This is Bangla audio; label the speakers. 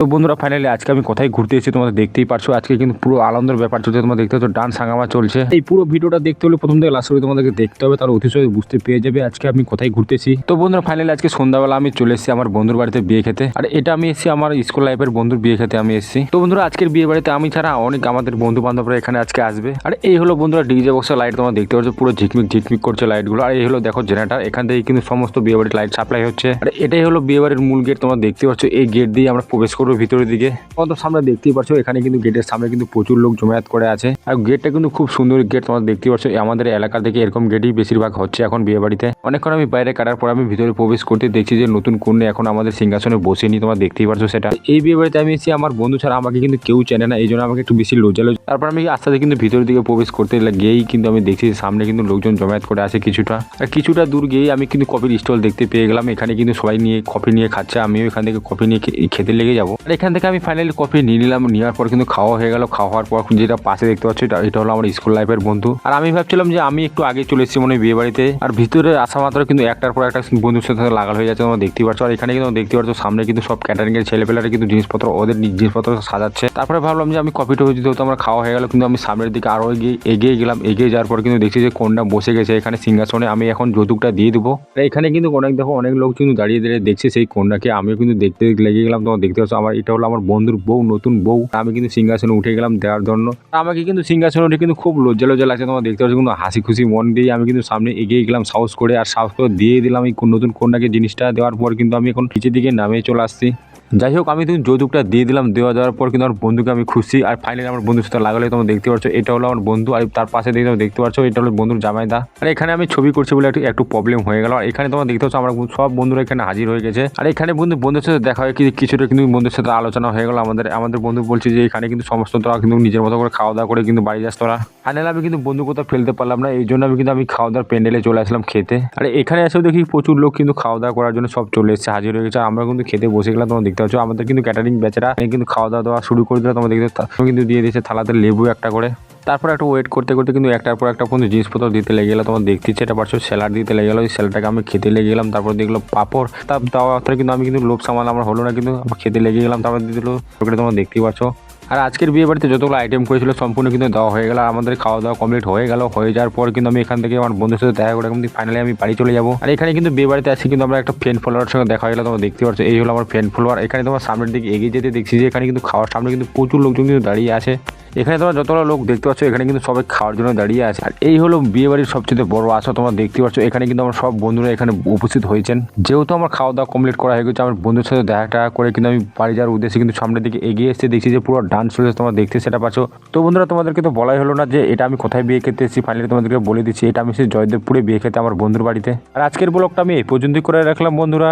Speaker 1: তো বন্ধুরা ফাইনালি আজকে আমি কোথায় ঘুরতে এসেছি তোমাদের দেখতেই পারছ। আজকে কিন্তু পুরো আনন্দের ব্যাপার চলছে, তোমরা দেখতে পাচ্ছ ডান্স হাঙ্গামা চলছে। এই পুরো ভিডিওটা দেখতে হলে প্রথম থেকে লাস্ট তোমাদেরকে দেখতে হবে, তাহলে অতিশয় বুঝতে পেরে যাবে আজকে আমি কোথায় ঘুরতেছি তো বন্ধুরা ফাইনালি আজকে সন্ধ্যাবেলা আমি চলে এসেছি আমার বন্ধুর বাড়িতে বিয়ে খেতে। আর এটা আমি এসেছি আমার স্কুল লাইফের বন্ধুর বিয়ে খেতে আমি এসেছি। তো বন্ধুরা, আজকের বিয়ে বাড়িতে আমি ছাড়া অনেক আমাদের বন্ধু বান্ধবরা এখানে আজকে আসবে। আর এই হলো বন্ধুরা ডিজে বক্সের লাইট তোমরা দেখতে পাচ্ছ, পুরো ঝিকমিক ঝিকমিক করছে লাইটগুলো আর এই হলো দেখো জেনারেটার, এখান থেকে কিন্তু সমস্ত বিয়ে বাড়ির লাইট সাপ্লাই হচ্ছে। আর এটাই হলো বিয়ে বাড়ির মূল গেট তোমরা দেখতে পাচ্ছ, এই গেট দিয়ে আমরা প্রবেশ করব। ভিতরের দিকে। তোমাদের সামনে দেখতেই পাচ্ছ এখানে কিন্তু গেটের সামনে কিন্তু প্রচুর লোক জমায়েত করে আছে। আর গেটটা কিন্তু খুব সুন্দর গেট, তোমরা দেখতে পাচ্ছ আমাদের এলাকা থেকে এরকম গেটই বেশিরভাগ হচ্ছে এখন বিয়ে বাড়িতে অনেকক্ষণ আমি বাইরে কাটার পর আমি ভিতরে প্রবেশ করতে দেখছি যে নতুন কন্যা এখন আমাদের সিংহাসনে বসেনি, তোমরা দেখতেই পারছ সেটা। এই বিয়ে বাড়িতে আমি এসেছি, আমার বন্ধু ছাড়া আমাকে কিন্তু কেউ চেনে না, এই জন্য আমাকে একটু বেশি লজ্জা লজ্জা তারপর আমি আস্তে আস্তে কিন্তু ভিতরের দিকে প্রবেশ করতে গিয়েই কিন্তু আমি দেখছি সামনে কিন্তু লোকজন জমায়েত করে আছে কিছুটা। আর কিছুটা দূর গিয়েই আমি কিন্তু কফির স্টল দেখতে পেয়ে গেলাম, এখানে কিন্তু সবাই নিয়ে কফি নিয়ে খাচ্ছে, আমিও এখান থেকে কফি নিয়ে খেতে লেগে যাব। আর এখান থেকে আমি ফাইনালি কফি নিয়ে নিলাম, নেওয়ার পর কিন্তু খাওয়া হয়ে গেল। খাওয়ার পর যেটা পাশে দেখতে পাচ্ছি, এটা- এটা হলো আমার স্কুল লাইফের বন্ধু। আর আমি ভাবছিলাম যে আমি একটু আগে চলে এসেছি মনে বিয়ে বাড়িতে। আর ভিতরে আসা মাত্র কিন্তু একটার পর একটা বন্ধুর সাথে লাগাল হয়ে যাচ্ছে, তোমরা দেখতেই পাচ্ছ। আর এখানে কিন্তু দেখতে পাচ্ছ, সামনে কিন্তু সব ক্যাটারিং এর ছেলেপেলারা কিন্তু জিনিসপত্র, ওদের জিনিসপত্র সাজাচ্ছে। তারপরে ভাবলাম যে আমি কফিটা যদি হতো আমার খাওয়া হয়ে গেল, কিন্তু আমি সামনের দিকে আরও এগিয়ে এগিয়ে গেলাম। এগিয়ে যাওয়ার পর কিন্তু দেখছি যে কোনটা বসে গেছে এখানে সিংহাসনে। আমি এখন যৌতুকটা দিয়ে দেবো। এখানে কিন্তু অনেক দেখো, অনেক লোক কিন্তু দাঁড়িয়ে দাঁড়িয়ে দেখছে সেই কন্যাকে আমিও কিন্তু দেখতে লেগে গেলাম, তোমার দেখতে পাচ্ছ, আমার এটা হলো আমার বন্ধুর বউ, নতুন বউ। আমি কিন্তু সিংহাসনে উঠে গেলাম দেওয়ার জন্য। আমাকে কিন্তু সিংহাসনে উঠে কিন্তু খুব লজ্জা লজ্জা লাগছে। তোমার দেখতে পাচ্ছি কিন্তু হাসি খুশি মন দিয়ে আমি কিন্তু সামনে এগিয়ে গেলাম, সাহস করে। আর সাহস করে দিয়ে দিলাম এই নতুন কন্যাকে জিনিসটা দেওয়ার পর কিন্তু আমি এখন নিচের দিকে নামে চলে আসছি। যাই হোক আমি কিন্তু যৌতুকটা দিয়ে দিলাম, দেওয়া দেওয়ার পর কিন্তু আমার বন্ধুকে আমি খুশি। আর ফাইনালি আমার বন্ধুর সাথে লাগালে তোমরা দেখতে পাচ্ছ এটা হলো আমার বন্ধু, আর তার পাশে দেখতে দেখতে পাচ্ছ এটা হলো বন্ধুর জামাইদা। আর এখানে আমি ছবি করছি বলে একটু একটু প্রবলেম হয়ে গেল। আর এখানে তোমরা দেখতে পাচ্ছ, আমার সব বন্ধুরা এখানে হাজির হয়ে গেছে। আর এখানে বন্ধু, বন্ধুর সাথে দেখা হয় কি কিছুটা কিন্তু বন্ধুর সাথে আলোচনা হয়ে গেল আমাদের। আমাদের বন্ধু বলছে যে, এখানে কিন্তু সমস্ত তোরা কিন্তু নিজের মতো করে খাওয়া দাওয়া করে কিন্তু বাড়ি যাস তোরা। ফাইনালি আমি কিন্তু বন্ধু কোথাও ফেলতে পারলাম না, এই জন্য আমি কিন্তু আমি খাওয়া দাওয়ার প্যান্ডেলে চলে আসলাম খেতে। আর এখানে এসেও দেখি প্রচুর লোক কিন্তু খাওয়া দাওয়া করার জন্য সব চলে এসেছে, হাজির হয়ে গেছে। আমরা কিন্তু খেতে বসে গেলাম, তোমরা দেখতে পাচ্ছ, আমাদের কিন্তু ক্যাটারিং বেচারা কিন্তু খাওয়া দাওয়া দেওয়া শুরু করে দিল। তোমাদের কিন্তু দিয়ে দিয়েছে থালাতে লেবু একটা করে। তারপর একটু ওয়েট করতে করতে কিন্তু একটার পর একটা কোনো জিনিসপত্র দিতে লেগে গেলো। তোমার দেখতে এটা পারছ স্যালাড দিতে লেগে গেলো। ওই স্যালাডটাকে আমি খেতে লেগে গেলাম। তারপর দেখল পাপড়। তার মাত্র কিন্তু আমি কিন্তু লোভ সামাল আমার হলো না, কিন্তু খেতে লেগে গেলাম। তারপর দিয়ে দিলো। তোমার তোমরা দেখতেই পাচ্ছ আর আজকের বিয়ে বাড়িতে যতগুলো আইটেম করেছিল সম্পূর্ণ কিন্তু দেওয়া হয়ে গেল। আমাদের খাওয়া দাওয়া কমপ্লিট হয়ে গেল। হয়ে যাওয়ার পর কিন্তু আমি এখান থেকে আমার বন্ধুর সাথে দেখা করে কিন্তু ফাইনালি আমি বাড়ি চলে যাব। আর এখানে কিন্তু বিয়ে বাড়িতে আসি কিন্তু আমরা একটা ফ্রেন্ড ফলোয়ার সঙ্গে দেখা গেলো, তোমরা দেখতে পাচ্ছ এই হলো আমার ফ্রেন্ড ফলোয়ার এখানে তোমার সামনের দিকে এগিয়ে যেতে দেখছি যে এখানে কিন্তু খাওয়ার সামনে কিন্তু প্রচুর লোকজন কিন্তু দাঁড়িয়ে আছে। এখানে তোমরা যতগুলো লোক দেখতে পাচ্ছ, এখানে কিন্তু সবাই খাওয়ার জন্য দাঁড়িয়ে আছে। আর এই হলো বিয়ে বাড়ির সবচেয়ে বড় আশা তোমরা দেখতে পাচ্ছ। এখানে কিন্তু আমার সব বন্ধুরা এখানে উপস্থিত হয়েছেন। যেহেতু আমার খাওয়া দাওয়া কমপ্লিট করা হয়ে গেছে, আমার বন্ধুর সাথে দেখা টাকা করে কিন্তু আমি বাড়ি যাওয়ার উদ্দেশ্যে কিন্তু সামনের দিকে এগিয়ে এসে দেখছি যে পুরো ডান্স চলেছে তোমরা দেখতে সেটা পাচ্ছ। তো বন্ধুরা, তোমাদেরকে তো বলাই হলো না যে এটা আমি কোথায় বিয়ে খেতে এসেছি। ফাইনালি তোমাদেরকে বলে দিচ্ছি, এটা আমি সেই জয়দেবপুরে বিয়ে খেতে আমার বন্ধুর বাড়িতে। আর আজকের ব্লগটা আমি এই পর্যন্তই করে রাখলাম বন্ধুরা।